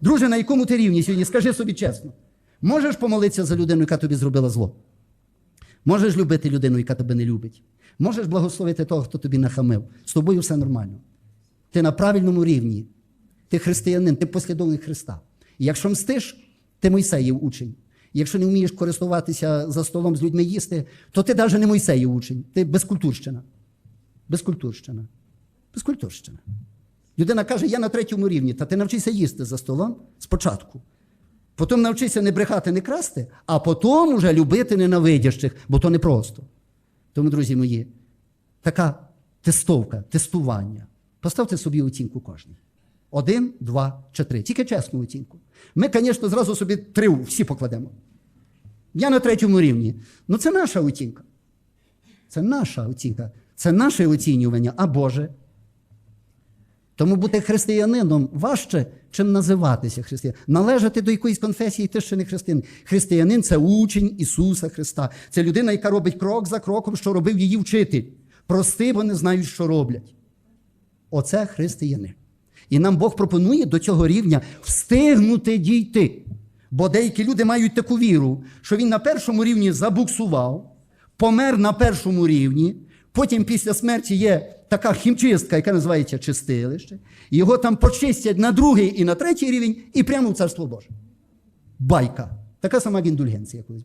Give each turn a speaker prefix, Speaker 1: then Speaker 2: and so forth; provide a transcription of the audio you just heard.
Speaker 1: Друже, на якому ти рівні сьогодні? Скажи собі чесно. Можеш помолитися за людину, яка тобі зробила зло? Можеш любити людину, яка тебе не любить. Можеш благословити того, хто тобі нахамив. З тобою все нормально. Ти на правильному рівні. Ти християнин, ти послідовник Христа. І якщо мстиш, ти Мойсеїв учень. Якщо не вмієш користуватися за столом з людьми їсти, то ти навіть не Мойсеїв учень, ти безкультурщина. Безкультурщина. Безкультурщина. Людина каже, я на третьому рівні, та ти навчися їсти за столом спочатку. Потім навчися не брехати, не красти, а потім уже любити ненавидящих, бо то непросто. Тому, друзі мої, така тестовка, тестування. Поставте собі оцінку кожен. Один, два чи три. Тільки чесну оцінку. Ми, звісно, зразу собі три всі покладемо. Я на третьому рівні. Ну, це наша оцінка. Це наша оцінка. Це наше оцінювання, а Боже. Тому бути християнином важче, чим називатися християнином. Належати до якоїсь конфесії ти ще не християнин. Християнин це учень Ісуса Христа. Це людина, яка робить крок за кроком, що робив її вчитель. Прости, бо не знають, що роблять. Оце християнин. І нам Бог пропонує до цього рівня встигнути дійти. Бо деякі люди мають таку віру, що він на першому рівні забуксував, помер на першому рівні, потім після смерті є така хімчистка, яка називається чистилище, його там почистять на другий і на третій рівень, і прямо в царство Боже. Байка. Така сама індульгенція колись.